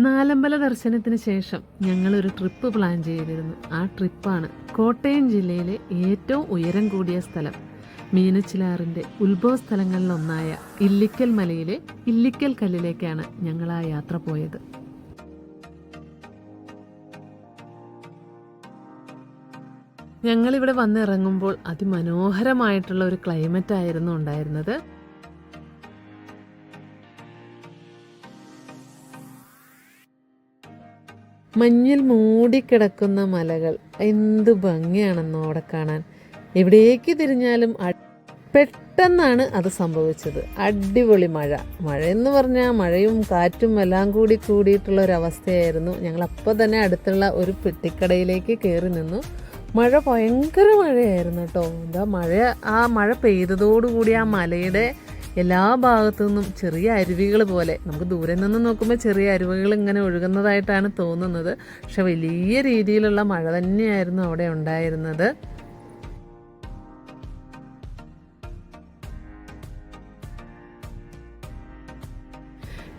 നാലമ്പല ദർശനത്തിന് ശേഷം ഞങ്ങൾ ഒരു ട്രിപ്പ് പ്ലാൻ ചെയ്തിരുന്നു. ആ ട്രിപ്പാണ് കോട്ടയം ജില്ലയിലെ ഏറ്റവും ഉയരം കൂടിയ സ്ഥലം. മീനച്ചിലാറിന്റെ ഉത്ഭവ സ്ഥലങ്ങളിലൊന്നായ ഇല്ലിക്കൽ മലയിലെ ഇല്ലിക്കൽ കല്ലിലേക്കാണ് ഞങ്ങൾ ആ യാത്ര പോയത്. ഞങ്ങളിവിടെ വന്നിറങ്ങുമ്പോൾ അതിമനോഹരമായിട്ടുള്ള ഒരു ക്ലൈമറ്റ് ആയിരുന്നു ഉണ്ടായിരുന്നത്. മഞ്ഞിൽ മൂടിക്കിടക്കുന്ന മലകൾ. എന്ത് ഭംഗിയാണെന്ന് അവിടെ കാണാൻ. എവിടേക്ക് തിരിഞ്ഞാലും പെട്ടെന്നാണ് അത് സംഭവിച്ചത്. അടിപൊളി മഴ. മഴ എന്ന് പറഞ്ഞാൽ മഴയും കാറ്റും എല്ലാം കൂടി കൂടിയിട്ടുള്ള ഒരു അവസ്ഥയായിരുന്നു ഞങ്ങൾ അപ്പോൾ തന്നെ അടുത്തുള്ള ഒരു പെട്ടിക്കടയിലേക്ക് കയറി നിന്നു. മഴ ഭയങ്കര മഴയായിരുന്നു കേട്ടോ. എന്താ മഴ? ആ മഴ പെയ്തതോടുകൂടി ആ മലയുടെ എല്ലാ ഭാഗത്തു നിന്നും ചെറിയ അരുവികൾ പോലെ നമുക്ക് ദൂരെ നിന്ന് നോക്കുമ്പോൾ ചെറിയ അരുവികൾ ഇങ്ങനെ ഒഴുകുന്നതായിട്ടാണ് തോന്നുന്നത്. പക്ഷെ വലിയ രീതിയിലുള്ള മഴ തന്നെയായിരുന്നു അവിടെ ഉണ്ടായിരുന്നത്.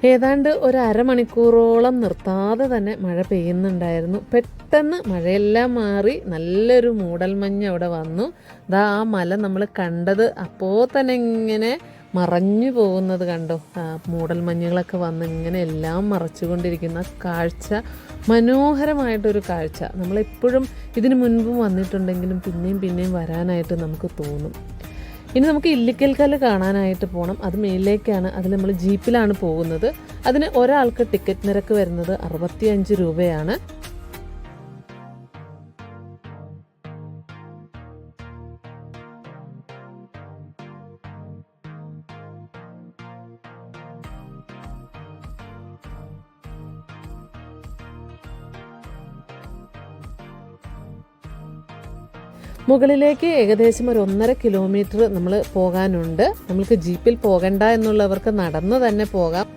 ഏതാണ്ട് ഒരു അരമണിക്കൂറോളം നിർത്താതെ തന്നെ മഴ പെയ്യുന്നുണ്ടായിരുന്നു. പെട്ടെന്ന് മഴയെല്ലാം മാറി നല്ലൊരു മൂടൽമഞ്ഞ് അവിടെ വന്നു. ദാ ആ മല നമ്മൾ കണ്ടത്. അപ്പോൾ തന്നെ ഇങ്ങനെ മറഞ്ഞു പോകുന്നത് കണ്ടോ? മൂടൽ മഞ്ഞുകളൊക്കെ വന്ന് ഇങ്ങനെ എല്ലാം മറച്ചുകൊണ്ടിരിക്കുന്ന കാഴ്ച. മനോഹരമായിട്ടൊരു കാഴ്ച. നമ്മളെപ്പോഴും ഇതിനു മുൻപും വന്നിട്ടുണ്ടെങ്കിലും പിന്നെയും പിന്നെയും വരാനായിട്ട് നമുക്ക് തോന്നും. ഇനി നമുക്ക് ഇല്ലിക്കൽ കല്ല് കാണാനായിട്ട് പോകണം അത് മേലിലേക്കാണ്. അത് നമ്മൾ ജീപ്പിലാണ് പോകുന്നത്. അതിന് ഒരാൾക്ക് ടിക്കറ്റ് നിരക്ക് വരുന്നത് അറുപത്തിയഞ്ച് രൂപയാണ്. മുകളിലേക്ക് ഏകദേശം ഒരു ഒന്നര കിലോമീറ്റർ നമ്മൾ പോകാനുണ്ട്. നമുക്ക് ജീപ്പിൽ പോകണ്ട എന്നുള്ളവർക്ക് നടന്ന് തന്നെ പോകാം.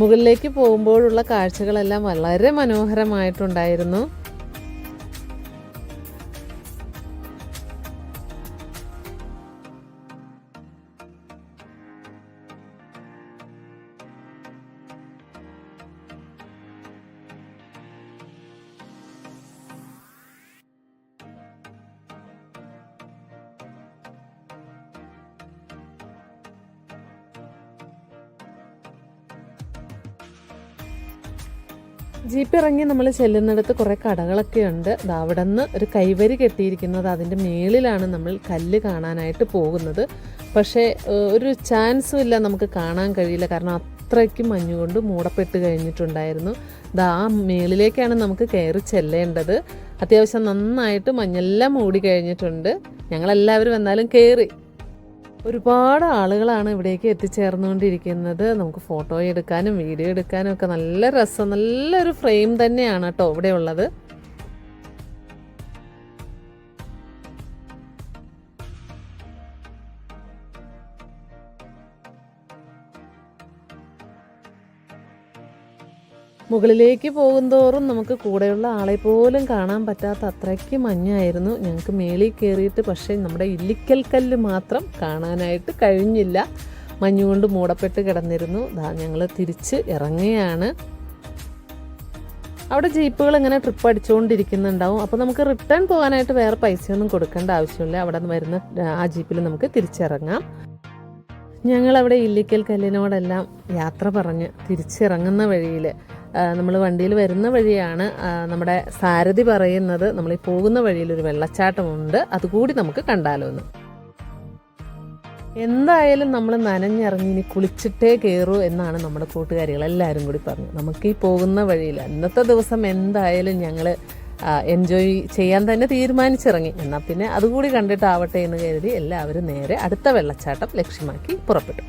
മുകളിലേക്ക് പോകുമ്പോഴുള്ള കാഴ്ചകളെല്ലാം വളരെ മനോഹരമായിട്ടുണ്ടായിരുന്നു. ജീപ്പ് ഇറങ്ങി നമ്മൾ ചെല്ലുന്നിടത്ത് കുറേ കടകളൊക്കെ ഉണ്ട്. അവിടെ നിന്ന് ഒരു കൈവരി കെട്ടിയിരിക്കുന്നത് അതിന്റെ മേളിലാണ് നമ്മൾ കല്ല് കാണാനായിട്ട് പോകുന്നത്. പക്ഷേ ഒരു ചാൻസും ഇല്ല നമുക്ക് കാണാൻ കഴിയില്ല. കാരണം അത്രയ്ക്ക് മഞ്ഞുകൊണ്ട് മൂടപ്പെട്ട് കഴിഞ്ഞിട്ടുണ്ടായിരുന്നു. ദാ ആ മേളിലേക്കാണ് നമുക്ക് കയറി ചെല്ലേണ്ടത്. അത്യാവശ്യം നന്നായിട്ട് മഞ്ഞെല്ലാം മൂടി കഴിഞ്ഞിട്ടുണ്ട്. ഞങ്ങളെല്ലാവരും എന്നാലും കയറി ഒരുപാട് ആളുകളാണ് ഇവിടേക്ക് എത്തിച്ചേർന്നുകൊണ്ടിരിക്കുന്നത്. നമുക്ക് ഫോട്ടോ എടുക്കാനും വീഡിയോ എടുക്കാനും ഒക്കെ നല്ല രസം നല്ലൊരു ഫ്രെയിം തന്നെയാണ് കേട്ടോ ഇവിടെ ഉള്ളത് മുകളിലേക്ക് പോകുന്തോറും നമുക്ക് കൂടെയുള്ള ആളെ പോലും കാണാൻ പറ്റാത്ത അത്രയ്ക്ക് മഞ്ഞായിരുന്നു. ഞങ്ങൾക്ക് മേളിൽ കയറിയിട്ട് പക്ഷേ നമ്മുടെ ഇല്ലിക്കൽ കല്ല് മാത്രം കാണാനായിട്ട് കഴിഞ്ഞില്ല. മഞ്ഞുകൊണ്ട് മൂടപ്പെട്ട് കിടന്നിരുന്നു. ഞങ്ങൾ തിരിച്ച് ഇറങ്ങുകയാണ്. അവിടെ ജീപ്പുകൾ ഇങ്ങനെ ട്രിപ്പ് അടിച്ചുകൊണ്ടിരിക്കുന്നുണ്ടാവും. അപ്പോൾ നമുക്ക് റിട്ടേൺ പോകാനായിട്ട് വേറെ പൈസയൊന്നും കൊടുക്കേണ്ട ആവശ്യമില്ല. അവിടെ നിന്ന് വരുന്ന ആ ജീപ്പിൽ നമുക്ക് തിരിച്ചിറങ്ങാം. ഞങ്ങളവിടെ ഇല്ലിക്കൽ കല്ലിനോടെല്ലാം യാത്ര പറഞ്ഞ് തിരിച്ചിറങ്ങുന്ന വഴിയിൽ നമ്മൾ വണ്ടിയിൽ വരുന്ന വഴിയാണ് നമ്മുടെ സാരഥി പറയുന്നത് നമ്മൾ ഈ പോകുന്ന വഴിയിൽ ഒരു വെള്ളച്ചാട്ടമുണ്ട് അതുകൂടി നമുക്ക് കണ്ടാലോ എന്ന്. എന്തായാലും നമ്മൾ നനഞ്ഞിറങ്ങി ഇനി കുളിച്ചിട്ടേ കയറൂ എന്നാണ് നമ്മുടെ കൂട്ടുകാരികൾ എല്ലാവരും കൂടി പറഞ്ഞു. നമുക്ക് ഈ പോകുന്ന വഴിയിൽ അന്നത്തെ ദിവസം എന്തായാലും ഞങ്ങൾ എൻജോയ് ചെയ്യാൻ തന്നെ തീരുമാനിച്ചിറങ്ങി. എന്നാൽ പിന്നെ അതുകൂടി കണ്ടിട്ടാവട്ടെ എന്ന് കരുതി എല്ലാവരും നേരെ അടുത്ത വെള്ളച്ചാട്ടം ലക്ഷ്യമാക്കി പുറപ്പെട്ടു.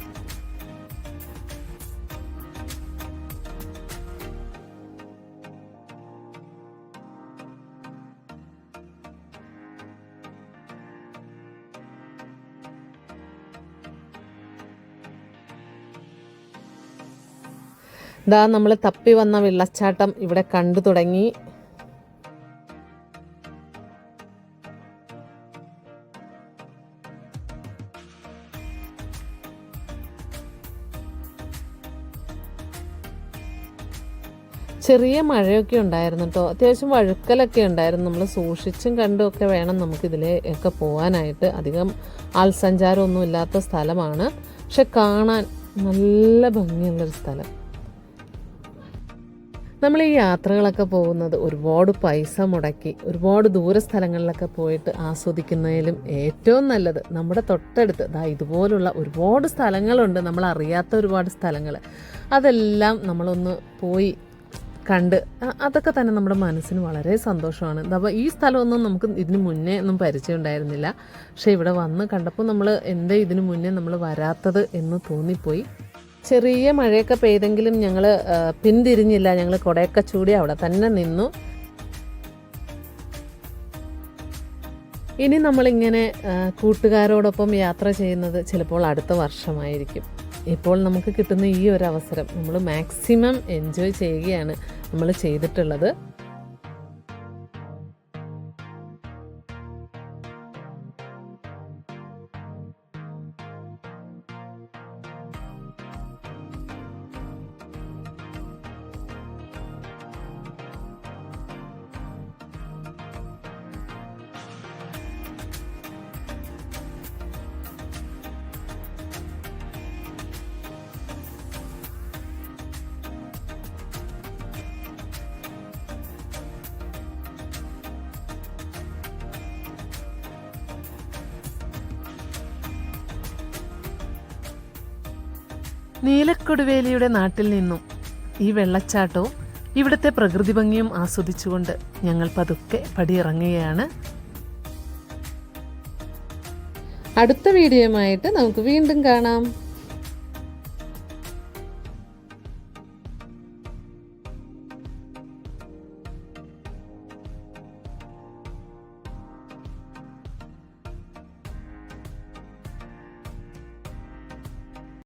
ഇതാ നമ്മൾ തപ്പി വന്ന വെള്ളച്ചാട്ടം ഇവിടെ കണ്ടു തുടങ്ങി. ചെറിയ മഴയൊക്കെ ഉണ്ടായിരുന്നു കേട്ടോ അത്യാവശ്യം വഴുക്കലൊക്കെ ഉണ്ടായിരുന്നു. നമ്മൾ സൂക്ഷിച്ചും കണ്ടും ഒക്കെ വേണം നമുക്കിതിലെ ഒക്കെ പോകാനായിട്ട് അധികം ആൾസഞ്ചാരമൊന്നും ഇല്ലാത്ത സ്ഥലമാണ്. പക്ഷെ കാണാൻ നല്ല ഭംഗിയുള്ളൊരു സ്ഥലം. നമ്മൾ ഈ യാത്രകളൊക്കെ പോകുന്നത് ഒരുപാട് പൈസ മുടക്കി ഒരുപാട് ദൂര സ്ഥലങ്ങളിലൊക്കെ പോയിട്ട് ആസ്വദിക്കുന്നതിലും ഏറ്റവും നല്ലത് നമ്മുടെ തൊട്ടടുത്ത് ദാ ഇതുപോലുള്ള ഒരുപാട് സ്ഥലങ്ങളുണ്ട് നമ്മൾ അറിയാത്ത ഒരുപാട് സ്ഥലങ്ങൾ അതെല്ലാം നമ്മളൊന്ന് പോയി കണ്ട് അതൊക്കെ തന്നെ നമ്മുടെ മനസ്സിന് വളരെ സന്തോഷമാണ്. അപ്പോൾ ഈ സ്ഥലമൊന്നും നമുക്ക് ഇതിന് മുന്നേ ഒന്നും പരിചയം ഉണ്ടായിരുന്നില്ല പക്ഷേ ഇവിടെ വന്ന് കണ്ടപ്പോൾ നമ്മൾ എന്തേ ഇതിന് മുന്നേ നമ്മൾ വരാത്തത് എന്ന് തോന്നിപ്പോയി. ചെറിയ മഴയൊക്കെ പെയ്തെങ്കിലും ഞങ്ങൾ പിന്തിരിഞ്ഞില്ല. ഞങ്ങൾ കുടയൊക്കെ ചൂടി അവിടെ തന്നെ നിന്നു. ഇനി നമ്മളിങ്ങനെ കൂട്ടുകാരോടൊപ്പം യാത്ര ചെയ്യുന്നത് ചിലപ്പോൾ അടുത്ത വർഷമായിരിക്കും. ഇപ്പോൾ നമുക്ക് കിട്ടുന്ന ഈ ഒരു അവസരം നമ്മൾ മാക്സിമം എൻജോയ് ചെയ്യുകയാണ് നമ്മൾ ചെയ്തിട്ടുള്ളത്. നീലക്കൊടുവേലിയുടെ നാട്ടിൽ നിന്നും ഈ വെള്ളച്ചാട്ടവും ഇവിടുത്തെ പ്രകൃതി ഭംഗിയും ആസ്വദിച്ചുകൊണ്ട് ഞങ്ങൾ പതുക്കെ പടിയിറങ്ങുകയാണ്. അടുത്ത വീഡിയോയുമായിട്ട് നമുക്ക് വീണ്ടും കാണാം.